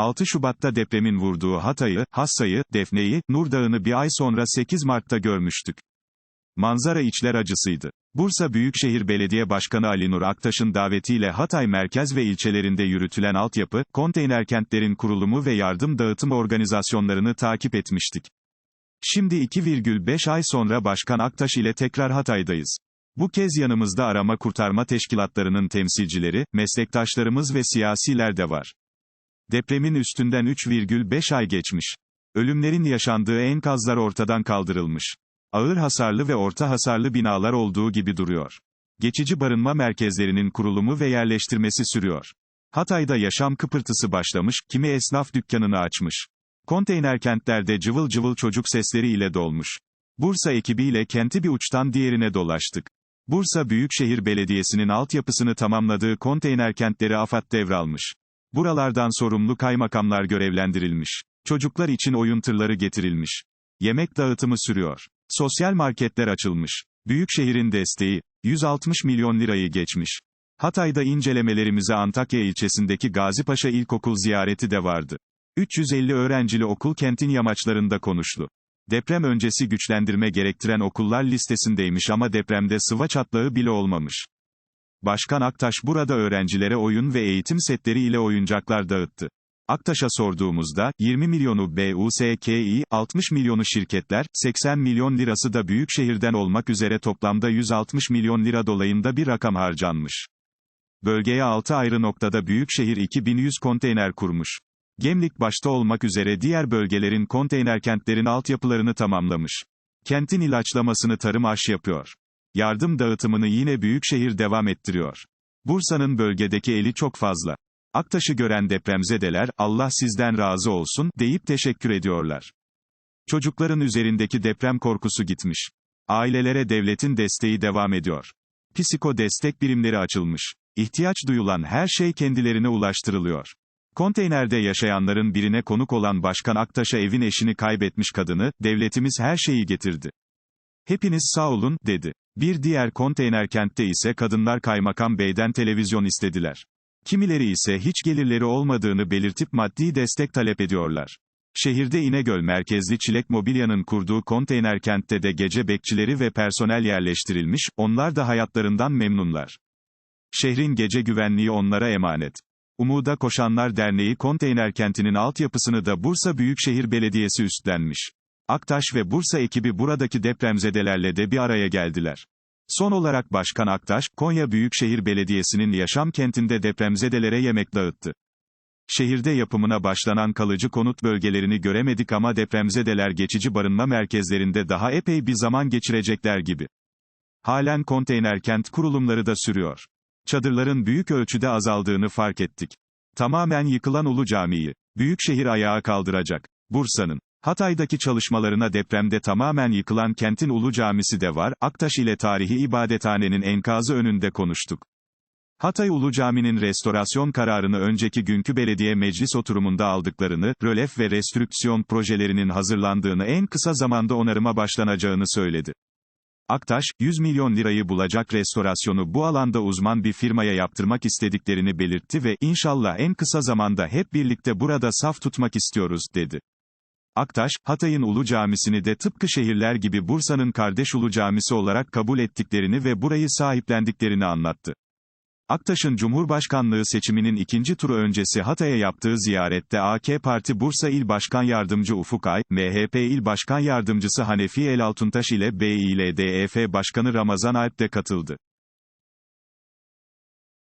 6 Şubat'ta depremin vurduğu Hatay'ı, Hassa'yı, Defne'yi, Nur Dağı'nı bir ay sonra 8 Mart'ta görmüştük. Manzara içler acısıydı. Bursa Büyükşehir Belediye Başkanı Ali Nur Aktaş'ın davetiyle Hatay merkez ve ilçelerinde yürütülen altyapı, konteyner kentlerin kurulumu ve yardım dağıtım organizasyonlarını takip etmiştik. Şimdi 2,5 ay sonra Başkan Aktaş ile tekrar Hatay'dayız. Bu kez yanımızda arama kurtarma teşkilatlarının temsilcileri, meslektaşlarımız ve siyasiler de var. Depremin üstünden 3,5 ay geçmiş. Ölümlerin yaşandığı enkazlar ortadan kaldırılmış. Ağır hasarlı ve orta hasarlı binalar olduğu gibi duruyor. Geçici barınma merkezlerinin kurulumu ve yerleştirmesi sürüyor. Hatay'da yaşam kıpırtısı başlamış, kimi esnaf dükkanını açmış. Konteyner kentlerde cıvıl cıvıl çocuk sesleri ile dolmuş. Bursa ekibiyle kenti bir uçtan diğerine dolaştık. Bursa Büyükşehir Belediyesi'nin altyapısını tamamladığı konteyner kentleri AFAD devralmış. Buralardan sorumlu kaymakamlar görevlendirilmiş. Çocuklar için oyun tırları getirilmiş. Yemek dağıtımı sürüyor. Sosyal marketler açılmış. Büyükşehir'in desteği, 160 milyon lirayı geçmiş. Hatay'da incelemelerimize Antakya ilçesindeki Gazipaşa İlkokul ziyareti de vardı. 350 öğrencili okul kentin yamaçlarında konuşlu. Deprem öncesi güçlendirme gerektiren okullar listesindeymiş ama depremde sıva çatlağı bile olmamış. Başkan Aktaş burada öğrencilere oyun ve eğitim setleri ile oyuncaklar dağıttı. Aktaş'a sorduğumuzda, 20 milyonu BUSKİ, 60 milyonu şirketler, 80 milyon lirası da büyük şehirden olmak üzere toplamda 160 milyon lira dolayında bir rakam harcanmış. Bölgeye 6 ayrı noktada Büyükşehir 2100 konteyner kurmuş. Gemlik başta olmak üzere diğer bölgelerin konteyner kentlerin altyapılarını tamamlamış. Kentin ilaçlamasını tarım aş yapıyor. Yardım dağıtımını yine Büyükşehir devam ettiriyor. Bursa'nın bölgedeki eli çok fazla. Aktaş'ı gören depremzedeler, Allah sizden razı olsun, deyip teşekkür ediyorlar. Çocukların üzerindeki deprem korkusu gitmiş. Ailelere devletin desteği devam ediyor. Psiko destek birimleri açılmış. İhtiyaç duyulan her şey kendilerine ulaştırılıyor. Konteynerde yaşayanların birine konuk olan Başkan Aktaş'a evin eşini kaybetmiş kadını, devletimiz her şeyi getirdi. Hepiniz sağ olun, dedi. Bir diğer konteyner kentte ise kadınlar kaymakam beyden televizyon istediler. Kimileri ise hiç gelirleri olmadığını belirtip maddi destek talep ediyorlar. Şehirde İnegöl merkezli Çilek Mobilya'nın kurduğu konteyner kentte de gece bekçileri ve personel yerleştirilmiş, onlar da hayatlarından memnunlar. Şehrin gece güvenliği onlara emanet. Umuda Koşanlar Derneği konteyner kentinin altyapısını da Bursa Büyükşehir Belediyesi üstlenmiş. Aktaş ve Bursa ekibi buradaki depremzedelerle de bir araya geldiler. Son olarak Başkan Aktaş, Konya Büyükşehir Belediyesi'nin yaşam kentinde depremzedelere yemek dağıttı. Şehirde yapımına başlanan kalıcı konut bölgelerini göremedik ama depremzedeler geçici barınma merkezlerinde daha epey bir zaman geçirecekler gibi. Halen konteyner kent kurulumları da sürüyor. Çadırların büyük ölçüde azaldığını fark ettik. Tamamen yıkılan Ulu Camii'yi, Büyükşehir ayağa kaldıracak. Bursa'nın Hatay'daki çalışmalarına depremde tamamen yıkılan kentin Ulu Camisi de var, Aktaş ile tarihi ibadethanenin enkazı önünde konuştuk. Hatay Ulu Cami'nin restorasyon kararını önceki günkü belediye meclis oturumunda aldıklarını, rölef ve restrüksiyon projelerinin hazırlandığını en kısa zamanda onarıma başlanacağını söyledi. Aktaş, 100 milyon lirayı bulacak restorasyonu bu alanda uzman bir firmaya yaptırmak istediklerini belirtti ve, inşallah en kısa zamanda hep birlikte burada saf tutmak istiyoruz, dedi. Aktaş, Hatay'ın Ulu Camisi'ni de tıpkı şehirler gibi Bursa'nın kardeş Ulu Camisi olarak kabul ettiklerini ve burayı sahiplendiklerini anlattı. Aktaş'ın Cumhurbaşkanlığı seçiminin ikinci turu öncesi Hatay'a yaptığı ziyarette AK Parti Bursa İl Başkan Yardımcı Ufuk Ay, MHP İl Başkan Yardımcısı Hanefi El Altuntaş ile BİLDEF Başkanı Ramazan Alp de katıldı.